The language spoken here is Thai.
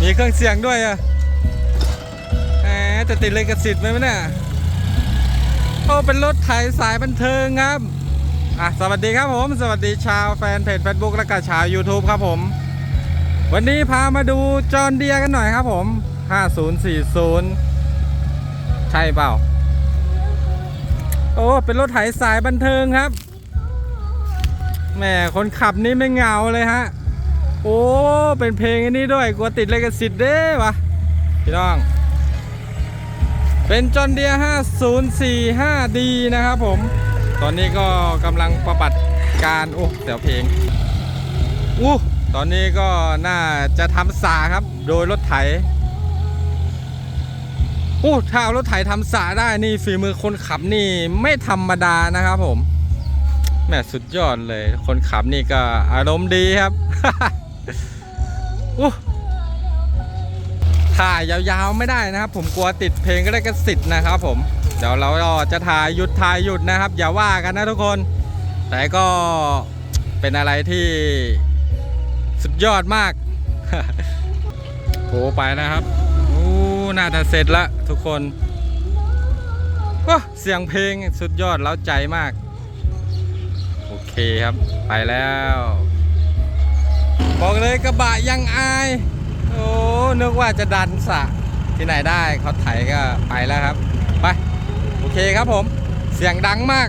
มีเครื่องเสียงด้วยอะแหมจะติดเลยกระสิทธิ์ไหมเนี่ยโอ้เป็นรถไถสายบันเทิงครับอะสวัสดีครับผม สวัสดีชาวแฟนเพจ Facebook และก็ชาว YouTube ครับผม วันนี้พามาดูจอนเดียกันหน่อยครับผม 5040 ใช่เปล่า โอ้ เป็นรถไถสายบันเทิงครับแหมคนขับนี่ไม่เงาเลยฮะ โอ้ เป็นเพลงอันนี้ด้วยกลัวติดเลยกสิทธิ์เด้วะพี่น้อง เป็นจอนเดีย 5045D นะครับผม ตอนนี้ก็กำลังประบัติการโอ้เสียวเพลงอู้ตอนนี้ก็น่าจะทำสาครับ โดยรถไถอู้ถ้าเอารถไถทำสาได้นี่ฝีมือคนขับนี่ไม่ธรรมดานะครับผมแหมสุดยอดเลย คนขับนี่ก็อารมณ์ดีครับ ถ่ายยาวๆไม่ได้นะครับ ผมกลัวติดเพลงก็ได้กระสิทธ์นะครับผมเดี๋ยวเราจะถ่ายหยุดถ่ายหยุดนะครับ อย่าว่ากันนะทุกคน แต่ก็เป็นอะไรที่สุดยอดมากโหไปนะครับอู้น่าจะเสร็จละทุกคนว้าเสียงเพลงสุดยอดเล้าใจมาก โอเคครับ ไปแล้ว บอกเลยกระบะยังอาย โอ้นึกว่าจะดันสะที่ไหนได้เขาไถก็ไปแล้วครับ ไป โอเคครับผม เสียงดังมาก